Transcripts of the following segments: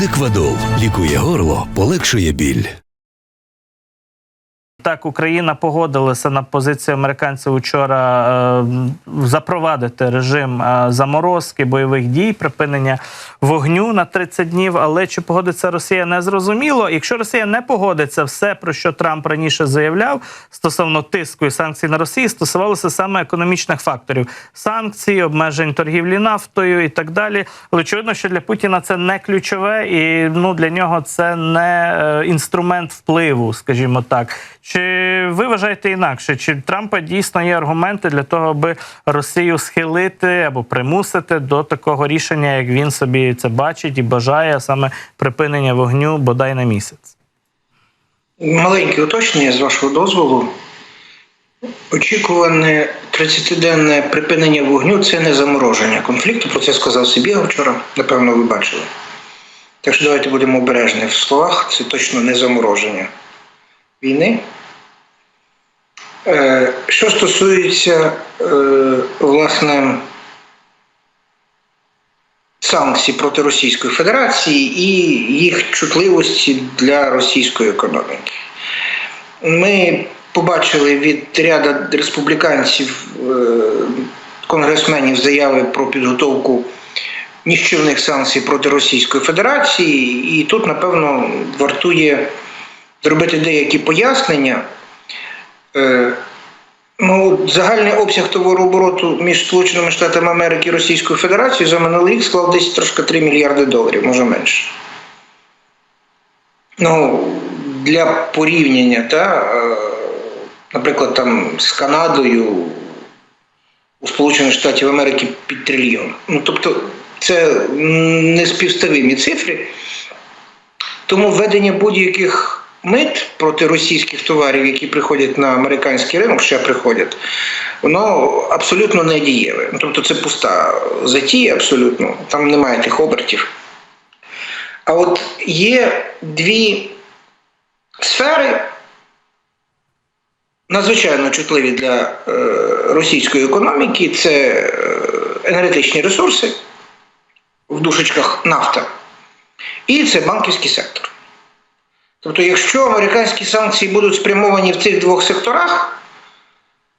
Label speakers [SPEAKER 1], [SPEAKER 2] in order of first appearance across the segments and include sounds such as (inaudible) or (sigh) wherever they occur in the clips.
[SPEAKER 1] Деквадол лікує горло, полегшує біль.
[SPEAKER 2] Так, Україна погодилася на позицію американців учора е, запровадити режим е, заморозки бойових дій, припинення вогню на 30 днів. Але чи погодиться Росія, не зрозуміло. Якщо Росія не погодиться, все про що Трамп раніше заявляв стосовно тиску і санкцій на Росію, стосувалося саме економічних факторів: санкцій, обмежень торгівлі нафтою і так далі. Але очевидно, що для Путіна це не ключове, і ну для нього це не е, інструмент впливу, скажімо так. Чи ви вважаєте інакше? Чи Трампа дійсно є аргументи для того, аби Росію схилити або примусити до такого рішення, як він собі це бачить і бажає, саме припинення вогню бодай на місяць?
[SPEAKER 3] Маленьке уточнення з вашого дозволу. Очікуване 30-денне припинення вогню це не замороження конфлікту. Про це сказав Сибіга вчора, напевно, ви бачили. Так що давайте будемо обережні в словах. Це точно не замороження війни. Е, Що стосується е, власне санкцій проти Російської Федерації і їх чутливості для російської економіки. Ми побачили від ряда республіканців, е, конгресменів заяви про підготовку ніщівних санкцій проти Російської Федерації, і тут, напевно, вартує зробити деякі пояснення. Е, Ну, загальний обсяг товарообороту між Сполученими Штатами Америки і Російською Федерацією за минулий рік склав десь трошки 3 мільярди доларів, може менше. Ну, для порівняння, та, е, наприклад, там з Канадою у Сполучених Штатів Америки під трильйон. Ну, тобто, це неспівставимі цифри. Тому введення будь-яких мит проти російських товарів, які приходять на американський ринок, ще приходять, воно абсолютно не дієве. Ну, Тобто це пуста затія, абсолютно, там немає тих обертів. А от є дві сфери, надзвичайно чутливі для е, російської економіки, це е, енергетичні ресурси, в душечках нафта, і це банківський сектор. Тобто, якщо американські санкції будуть спрямовані в цих двох секторах,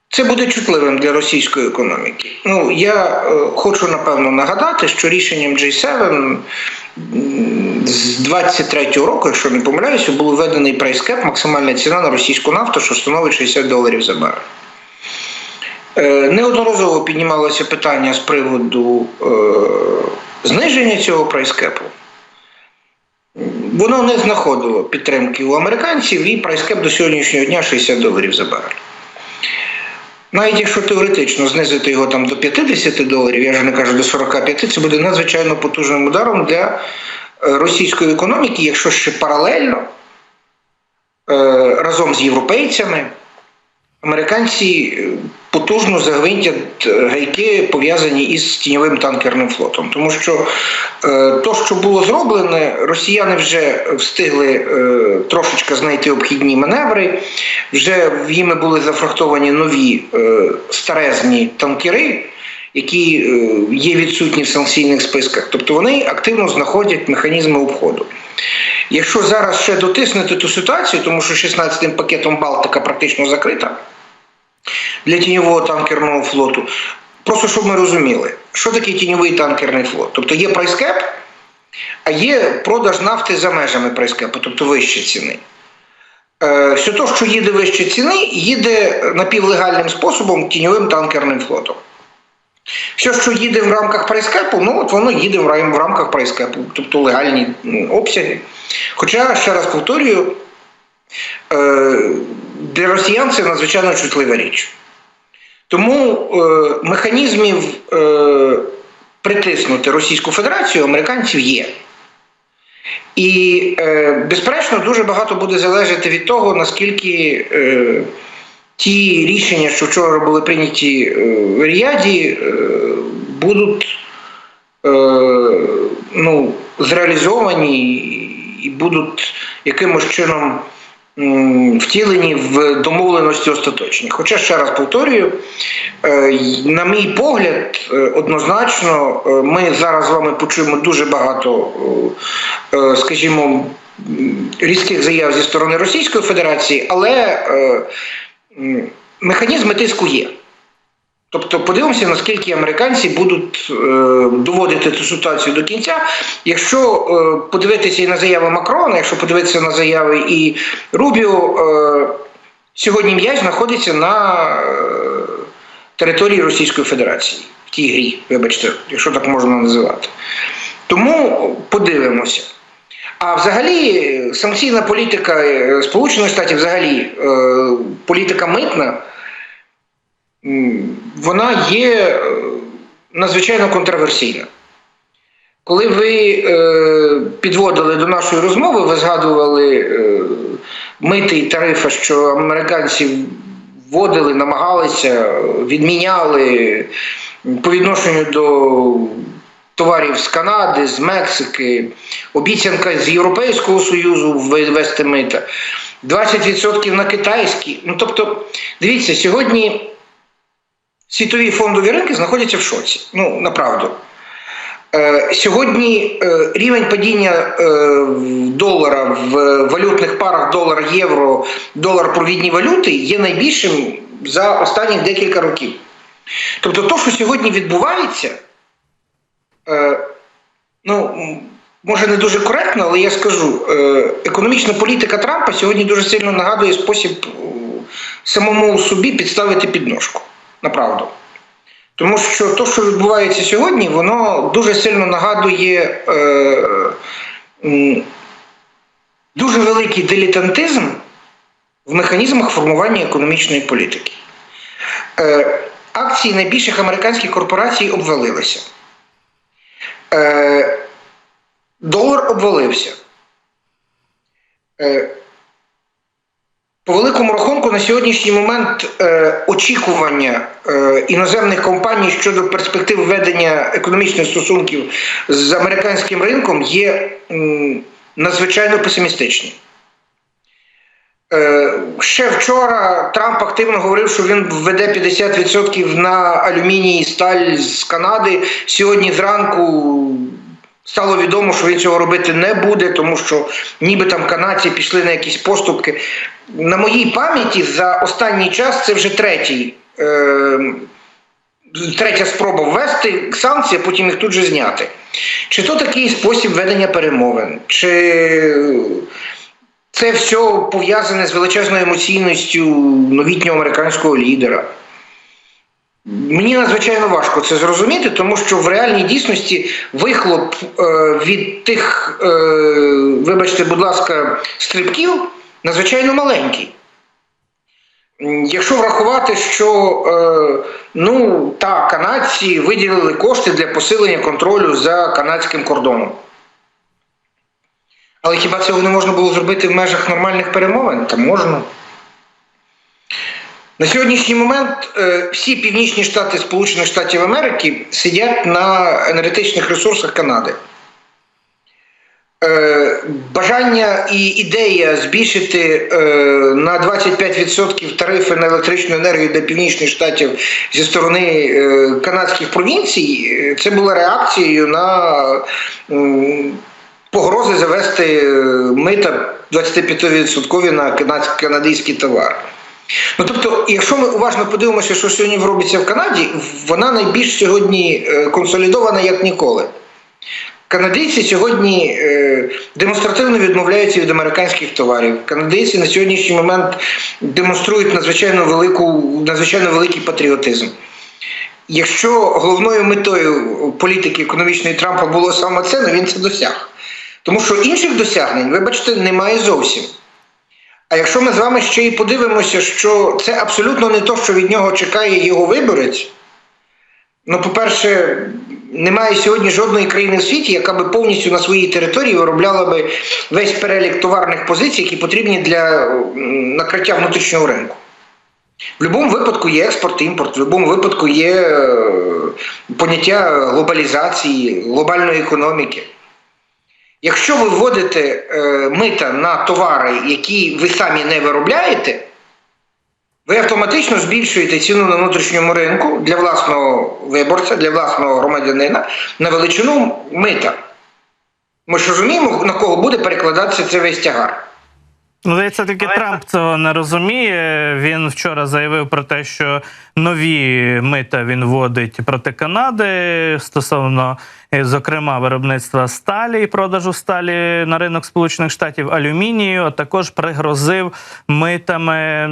[SPEAKER 3] це буде чутливим для російської економіки. Ну, я е, хочу напевно нагадати, що рішенням J7 з 23-го року, якщо не помиляюся, був введений прайскеп, максимальна ціна на російську нафту, що становить 60 доларів за барель. Е, Неодноразово піднімалося питання з приводу е, зниження цього прайскепу. Воно не знаходило підтримки у американців і прайскеп до сьогоднішнього дня 60 доларів за барель. Навіть якщо теоретично знизити його там до 50 доларів, я вже не кажу до 45, це буде надзвичайно потужним ударом для е, російської економіки, якщо ще паралельно е, разом з європейцями американці е, потужно загвинтять е, гайки, пов'язані із тіньовим танкерним флотом. Тому що е, то, що було зроблене, росіяни вже встигли трошечки знайти обхідні маневри, вже їми були зафрахтовані нові старезні танкери. Які є відсутні в санкційних списках, тобто вони активно знаходять механізми обходу. Якщо зараз ще дотиснути ту ситуацію, тому що 16-м пакетом Балтика практично закрита для тіньового танкерного флоту, просто щоб ми розуміли, що таке тіньовий танкерний флот. Тобто є прайскеп, а є продаж нафти за межами прайскепу, тобто вище ціни. Е, Все те, що їде вище ціни, їде напівлегальним способом тіньовим танкерним флотом. Все, що їде в рамках прайскепу, ну от воно їде в рамках прайскепу, тобто легальні обсяги. Хоча, ще раз повторюю, е, для росіян це надзвичайно чутлива річ. Тому е, механізмів е, притиснути Російську Федерацію американців є. І, е, безперечно, дуже багато буде залежати від того, наскільки е, ті рішення, що вчора були прийняті е, в Ріаді, е, будуть е, ну, зреалізовані і будуть якимось чином втілені в домовленості остаточні. Хоча, ще раз повторюю, е, на мій погляд, е, однозначно, е, ми зараз з вами почуємо дуже багато, скажімо, різких заяв зі сторони Російської Федерації, але механізми тиску є. Тобто подивимося, наскільки американці будуть е, доводити цю ситуацію до кінця. Якщо е, подивитися і на заяви Макрона, якщо подивитися на заяви і Рубіо, е, сьогодні м'яч знаходиться на е, території Російської Федерації в тій грі, вибачте, якщо так можна називати. Тому подивимося. А взагалі, санкційна політика е, Сполучених Штатів, взагалі, е, політика митна. Вона є е, надзвичайно контроверсійна. Коли ви е, підводили до нашої розмови, ви згадували е, мити і тарифи, що американці вводили, намагалися, відміняли по відношенню до товарів з Канади, з Мексики, обіцянка з Європейського Союзу ввести мита, 20% на китайські. Ну тобто, дивіться, сьогодні світові фондові ринки знаходяться в шоці. Ну, направду. Е, Сьогодні е, рівень падіння е, долара в валютних парах долар, євро, долар провідні валюти є найбільшим за останні декілька років. Тобто, то, що сьогодні відбувається, ну, може не дуже коректно, але я скажу, економічна політика Трампа сьогодні дуже сильно нагадує спосіб самому собі підставити підножку. Направду. Тому що те, що відбувається сьогодні, воно дуже сильно нагадує е, м, дуже великий дилетантизм в механізмах формування економічної політики. Е, акції найбільших американських корпорацій обвалилися. Е, долар обвалився. Е, по великому рахунку на сьогоднішній момент е, очікування е, іноземних компаній щодо перспектив ведення економічних стосунків з американським ринком є м, надзвичайно песимістичні. Е, ще вчора Трамп активно говорив, що він введе 50% на алюміній і сталь з Канади. Сьогодні зранку стало відомо, що він цього робити не буде, тому що ніби там канадці пішли на якісь поступки. На моїй пам'яті за останній час це вже третій. Е, Третя спроба ввести санкції, а потім їх тут же зняти. Чи то такий спосіб ведення перемовин, чи це все пов'язане з величезною емоційністю новітнього американського лідера? Мені надзвичайно важко це зрозуміти, тому що в реальній дійсності вихлоп е, від тих, е, вибачте, будь ласка, стрибків надзвичайно маленький. Якщо врахувати, що е, ну, та, канадці виділили кошти для посилення контролю за канадським кордоном. Але хіба цього не можна було зробити в межах нормальних перемовин? Та можна. На сьогоднішній момент е, всі північні штати Сполучених Штатів Америки сидять на енергетичних ресурсах Канади. Е, бажання і ідея збільшити е, на 25% тарифи на електричну енергію для північних штатів зі сторони канадських провінцій, це була реакцією на погрози завести мита 25% на канадський товар. Ну тобто, якщо ми уважно подивимося, що сьогодні робиться в Канаді, вона найбільш сьогодні е, консолідована як ніколи. Канадійці сьогодні е, демонстративно відмовляються від американських товарів. Канадійці на сьогоднішній момент демонструють надзвичайно велику, надзвичайно великий патріотизм. Якщо головною метою політики економічної Трампа було саме це, ну він це досяг. Тому що інших досягнень, вибачте, немає зовсім. А якщо ми з вами ще й подивимося, що це абсолютно не те, що від нього чекає його виборець. Ну, по-перше, немає сьогодні жодної країни в світі, яка би повністю на своїй території виробляла би весь перелік товарних позицій, які потрібні для накриття внутрішнього ринку. В будь-якому випадку є експорт, імпорт, в будь-якому випадку є е, поняття глобалізації, глобальної економіки. Якщо ви вводите е, мита на товари, які ви самі не виробляєте, ви автоматично збільшуєте ціну на внутрішньому ринку для власного виборця, для власного громадянина на величину мита. Ми ж розуміємо, на кого буде перекладатися цей весь тягар.
[SPEAKER 2] Ну, Здається, тільки Трамп цього не розуміє. Він вчора заявив про те, що нові мита він вводить проти Канади стосовно, е, зокрема, виробництва сталі і продажу сталі на ринок Сполучених Штатів алюмінію. а Також пригрозив митами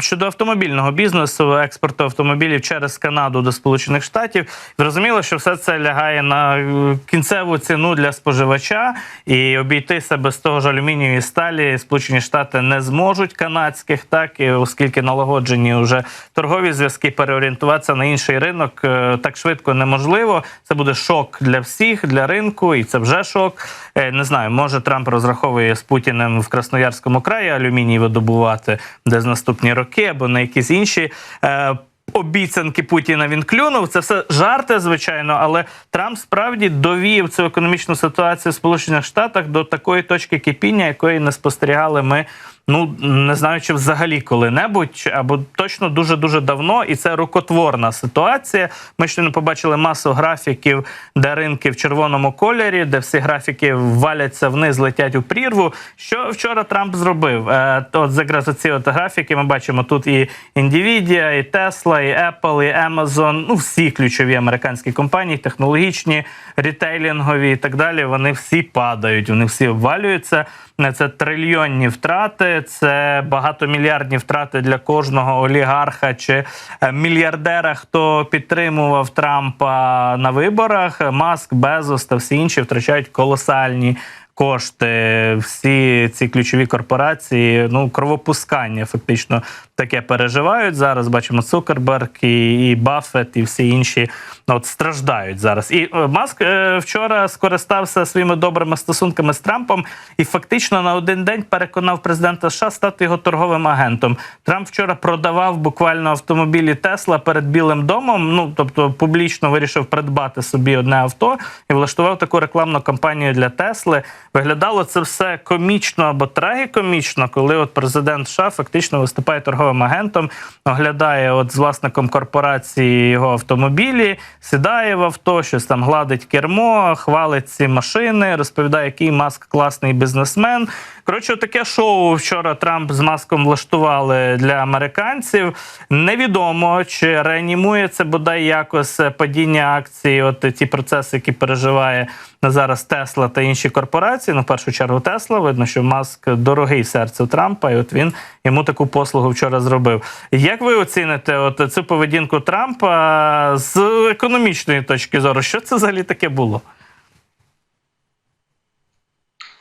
[SPEAKER 2] щодо автомобільного бізнесу, експорту автомобілів через Канаду до Сполучених Штатів. Зрозуміло, що все це лягає на е, кінцеву ціну для споживача і обійтися без того ж алюмінію і сталі Сполучені Штати не зможуть канадських, так і оскільки налагоджені вже торгові зв'язки, переорієнтуватися на інший ринок е, так швидко неможливо. Це буде шок для всіх, для ринку, і це вже шок. Е, Не знаю, може Трамп розраховує з Путіним в Красноярському краї алюміній видобувати десь наступні роки або на якісь інші. е, Обіцянки Путіна він клюнув. Це все жарти, звичайно, але Трамп справді довів цю економічну ситуацію в Сполучених Штатах до такої точки кипіння, якої не спостерігали ми. Ну не знаю, чи взагалі коли-небудь, або точно дуже дуже давно, і це рукотворна ситуація. Ми ще не побачили масу графіків, де ринки в червоному кольорі, де всі графіки валяться вниз, летять у прірву. Що вчора Трамп зробив? Е, от якраз ці от графіки ми бачимо тут і Nvidia, і Tesla, і Apple, і Amazon, ну всі ключові американські компанії, технологічні, рітейлінгові і так далі. Вони всі падають, вони всі обвалюються. Це трильйонні втрати, це багатомільярдні втрати для кожного олігарха чи е, мільярдера, хто підтримував Трампа на виборах. Маск, Безос та всі інші втрачають колосальні. Кошти, всі ці ключові корпорації, ну кровопускання фактично таке переживають зараз. Бачимо Цукерберг і, і Баффет, і всі інші ну, от страждають зараз. І е, Маск е, вчора скористався своїми добрими стосунками з Трампом і фактично на один день переконав президента США стати його торговим агентом. Трамп вчора продавав буквально автомобілі Тесла перед Білим домом. Ну тобто публічно вирішив придбати собі одне авто і влаштував таку рекламну кампанію для Тесли. Виглядало це все комічно або трагікомічно, коли от президент США фактично виступає торговим агентом, оглядає от з власником корпорації його автомобілі, сідає в авто, щось там гладить кермо, хвалить ці машини, розповідає, який маск класний бізнесмен. Коротше, таке шоу вчора Трамп з маском влаштували для американців. Невідомо чи реанімує це бодай якось падіння акцій, от ті процеси, які переживає зараз Тесла та інші корпорації. В першу чергу Тесла. Видно, що маск дорогий серцю Трампа, і от він йому таку послугу вчора зробив. Як ви оціните от цю поведінку Трампа з економічної точки зору? Що це взагалі таке було?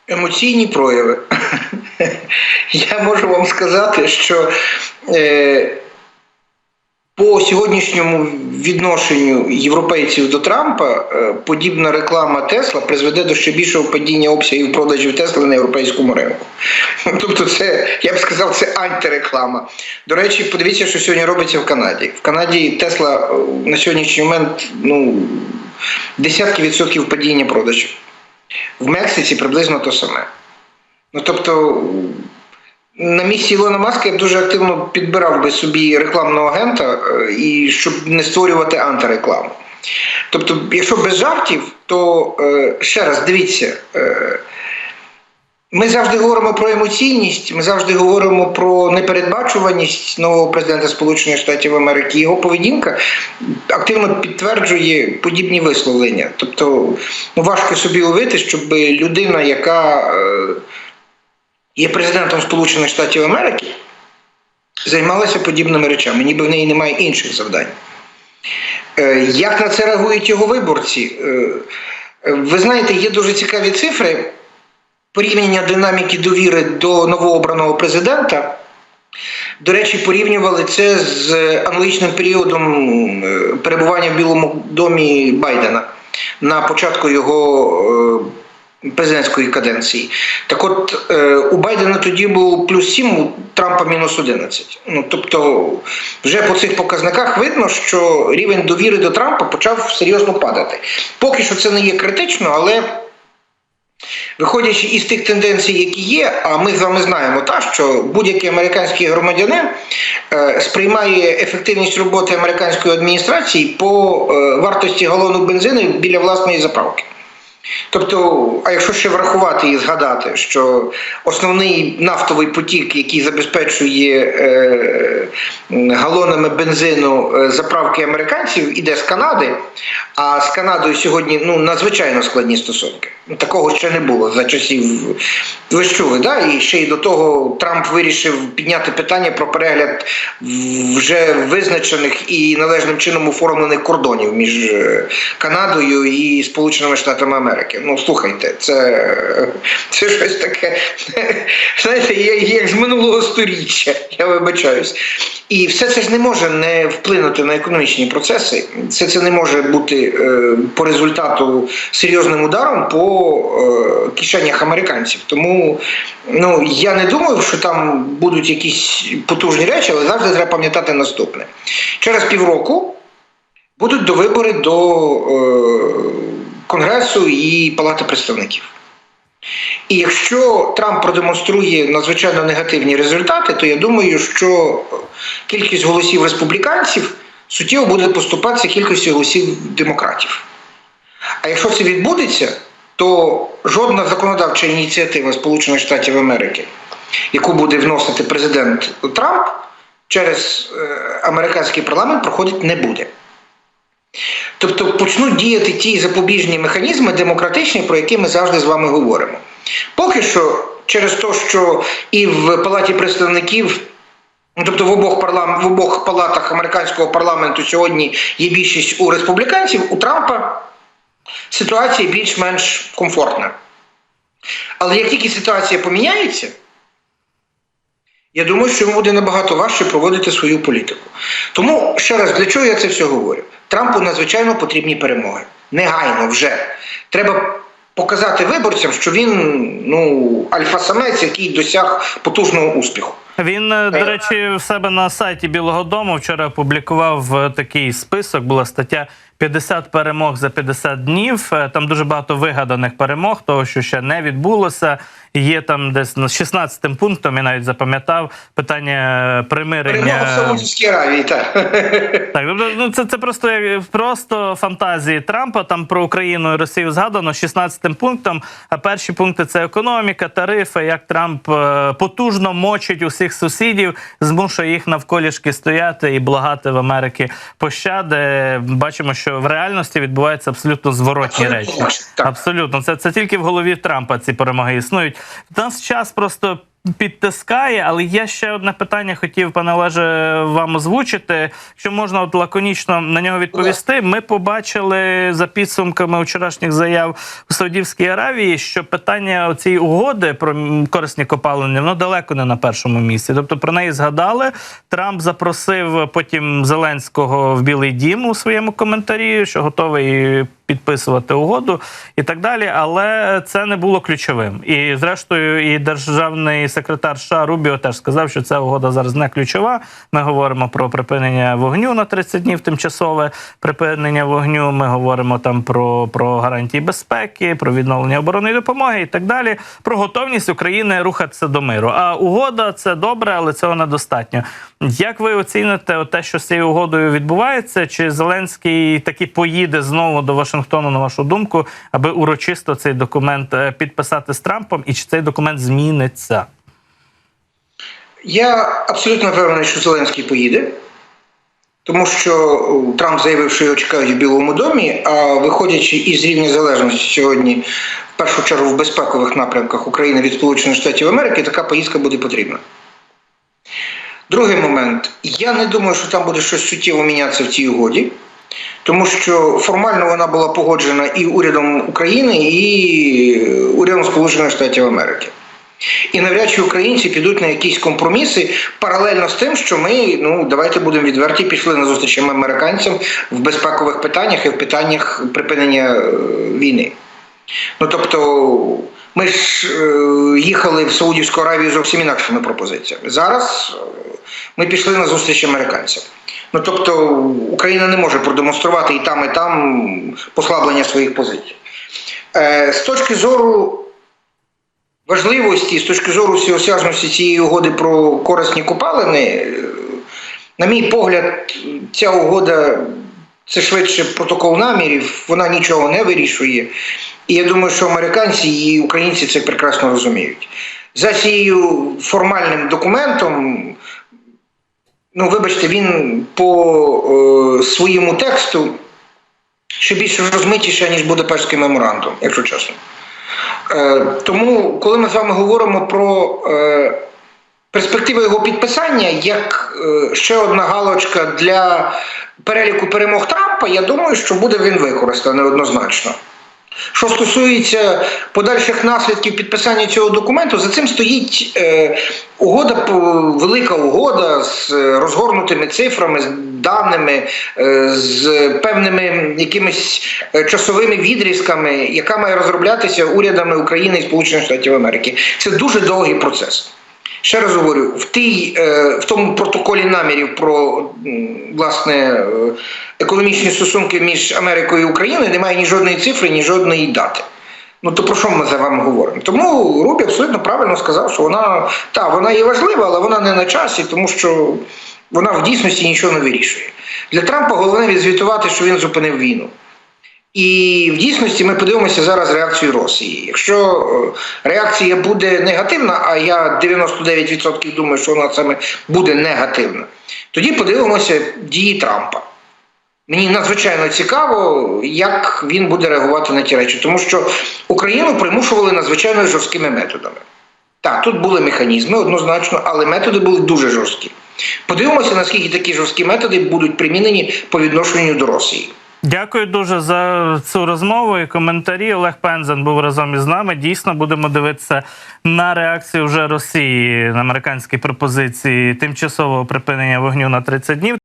[SPEAKER 3] Емоційні прояви. (laughs) Я можу вам сказати, що е, по сьогоднішньому відношенню європейців до Трампа е, подібна реклама Тесла призведе до ще більшого падіння обсягів продажів Тесла на європейському ринку. (laughs) Тобто, це, я б сказав, це антиреклама. До речі, подивіться, що сьогодні робиться в Канаді. В Канаді Тесла е, на сьогоднішній момент ну, десятки відсотків падіння продажів. В Мексиці приблизно то саме. Ну тобто, на місці Ілона Маска я б дуже активно підбирав би собі рекламного агента, е, і щоб не створювати антирекламу. Тобто, якщо без жартів, то е, ще раз дивіться. Е, ми завжди говоримо про емоційність, ми завжди говоримо про непередбачуваність нового президента Сполучених Штатів Америки. Його поведінка активно підтверджує подібні висловлення. Тобто, ну важко собі уявити, щоб людина, яка є президентом Сполучених Штатів Америки, займалася подібними речами, ніби в неї немає інших завдань. Е, Як на це реагують його виборці? Е, Ви знаєте, є дуже цікаві цифри порівняння динаміки довіри до новообраного президента. До речі, порівнювали це з аналогічним періодом е, перебування в Білому домі Байдена на початку його президентської каденції. Так от, е, у Байдена тоді був плюс 7, у Трампа мінус 11. Ну, тобто, вже по цих показниках видно, що рівень довіри до Трампа почав серйозно падати. Поки що це не є критично, але Виходячи із тих тенденцій, які є, а ми з вами знаємо, та, що будь-який американський громадянин е, сприймає ефективність роботи американської адміністрації по е, вартості галону бензину біля власної заправки. Тобто, а якщо ще врахувати і згадати, що основний нафтовий потік, який забезпечує е, галонами бензину е, заправки американців, іде з Канади, а з Канадою сьогодні ну, надзвичайно складні стосунки. Ну, Такого ще не було за часів. Ви ж чули, да? і ще й до того Трамп вирішив підняти питання про перегляд вже визначених і належним чином оформлених кордонів між е, Канадою і Сполученими Штатами Америки. Ну слухайте, це, це щось таке, знаєте, як, з минулого сторіччя, я вибачаюсь. І все це ж не може не вплинути на економічні процеси. Все це не може бути е, по результату серйозним ударом по е, кишенях американців. Тому ну, я не думаю, що там будуть якісь потужні речі, але завжди треба пам'ятати наступне. Через півроку будуть до вибори до е, Конгресу і Палати представників. І якщо Трамп продемонструє надзвичайно негативні результати, то я думаю, що кількість голосів республіканців суттєво буде поступатися кількості голосів демократів. А якщо це відбудеться, то жодна законодавча ініціатива Сполучених Штатів Америки, яку буде вносити президент Трамп, через е, американський парламент проходить не буде. Тобто почнуть діяти ті запобіжні механізми демократичні, про які ми завжди з вами говоримо. Поки що, через те, що і в Палаті представників, тобто в обох, парлам, в обох палатах американського парламенту сьогодні є більшість у республіканців, у Трампа ситуація більш-менш комфортна. Але як тільки ситуація поміняється, я думаю, що йому буде набагато важче проводити свою політику. Тому ще раз, для чого я це все говорю? Трампу надзвичайно потрібні перемоги. Негайно вже. Треба показати виборцям, що він ну, альфа-самець, який досяг потужного успіху.
[SPEAKER 2] Він, е, до речі, в себе на сайті Білого Дому вчора опублікував е, такий список. Була стаття 50 перемог за 50 днів. Е, Там дуже багато вигаданих перемог, того що ще не відбулося. Є там десь на 16 пунктом. Я навіть запам'ятав питання примирення.
[SPEAKER 3] Перемога в Саудівській Аравії, так.
[SPEAKER 2] Так, тобто, ну це, це просто просто фантазії Трампа. Там про Україну і Росію згадано 16 пунктом. А перші пункти це економіка, тарифи. Як Трамп е, потужно мочить усіх сусідів, змушує їх навколішки стояти і благати в Америки пощади. Бачимо, що в реальності відбуваються абсолютно зворотні
[SPEAKER 3] Абсолютно
[SPEAKER 2] речі.
[SPEAKER 3] так.
[SPEAKER 2] Абсолютно, це, це тільки в голові Трампа ці перемоги існують. В нас час просто. Підтискає, але є ще одне питання, хотів пане Олеже вам озвучити. Якщо можна от лаконічно на нього відповісти. Ми побачили за підсумками вчорашніх заяв у Саудівській Аравії, що питання цієї угоди про корисні копалини воно далеко не на першому місці. Тобто про неї згадали. Трамп запросив потім Зеленського в Білий Дім у своєму коментарі, що готовий підписувати угоду і так далі. Але це не було ключовим. І зрештою, і державний секретар США Рубіо теж сказав, що ця угода зараз не ключова. Ми говоримо про припинення вогню на 30 днів, тимчасове припинення вогню. Ми говоримо там про, про гарантії безпеки, про відновлення оборонної допомоги і так далі. Про готовність України рухатися до миру. А угода це добре, але цього недостатньо. Як ви оціните те, що з цією угодою відбувається? Чи Зеленський таки поїде знову до Вашингтону, на вашу думку, аби урочисто цей документ е, підписати з Трампом, і чи цей документ зміниться?
[SPEAKER 3] Я абсолютно впевнений, що Зеленський поїде, тому що Трамп заявив, що його чекають в Білому домі. А виходячи із рівня залежності сьогодні, в першу чергу в безпекових напрямках України від Сполучених Штатів Америки, така поїздка буде потрібна. Другий момент. Я не думаю, що там буде щось суттєво мінятися в цій угоді, тому що формально вона була погоджена і урядом України, і урядом Сполучених Штатів Америки. І навряд чи українці підуть на якісь компроміси паралельно з тим, що ми, ну давайте будемо відверті, пішли на зустріч американцям в безпекових питаннях і в питаннях припинення е, війни. Ну тобто, ми ж е, їхали в Саудівську Аравію зовсім інакшими пропозиціями. Зараз е, ми пішли на зустріч американцям. Ну тобто, Україна не може продемонструвати і там, і там послаблення своїх позицій. Е, з точки зору важливості з точки зору всеосяжності цієї угоди про корисні копалини, е, на мій погляд, ця угода це швидше протокол намірів, вона нічого не вирішує. І я думаю, що американці і українці це прекрасно розуміють. За цією формальним документом, ну, вибачте, він по е, своєму тексту ще більш розмитіше, ніж Будапештський меморандум, якщо чесно. Е, тому, коли ми з вами говоримо про е, перспективи його підписання, як е, ще одна галочка для переліку перемог Трампа, я думаю, що буде він використаний однозначно. Що стосується подальших наслідків підписання цього документу, за цим стоїть е, угода, по- велика угода з е, розгорнутими цифрами, з даними, е, з певними якимись е, часовими відрізками, яка має розроблятися урядами України і Сполучених Штатів Америки. Це дуже довгий процес. Ще раз говорю, в тій, е, в тому протоколі намірів про власне е, економічні стосунки між Америкою і Україною немає ні жодної цифри, ні жодної дати. Ну то про що ми за вами говоримо? Тому Рубі абсолютно правильно сказав, що вона та вона є важлива, але вона не на часі, тому що вона в дійсності нічого не вирішує. Для Трампа головне відзвітувати, що він зупинив війну. І в дійсності ми подивимося зараз реакцію Росії. Якщо е, реакція буде негативна, а я 99% думаю, що вона саме буде негативна, тоді подивимося дії Трампа. Мені надзвичайно цікаво, як він буде реагувати на ті речі, тому що Україну примушували надзвичайно жорсткими методами. Так, тут були механізми однозначно, але методи були дуже жорсткі. Подивимося, наскільки такі жорсткі методи будуть примінені по відношенню до Росії.
[SPEAKER 2] Дякую дуже за цю розмову і коментарі. Олег Пензен був разом із нами. Дійсно, будемо дивитися на реакцію вже Росії на американські пропозиції тимчасового припинення вогню на 30 днів.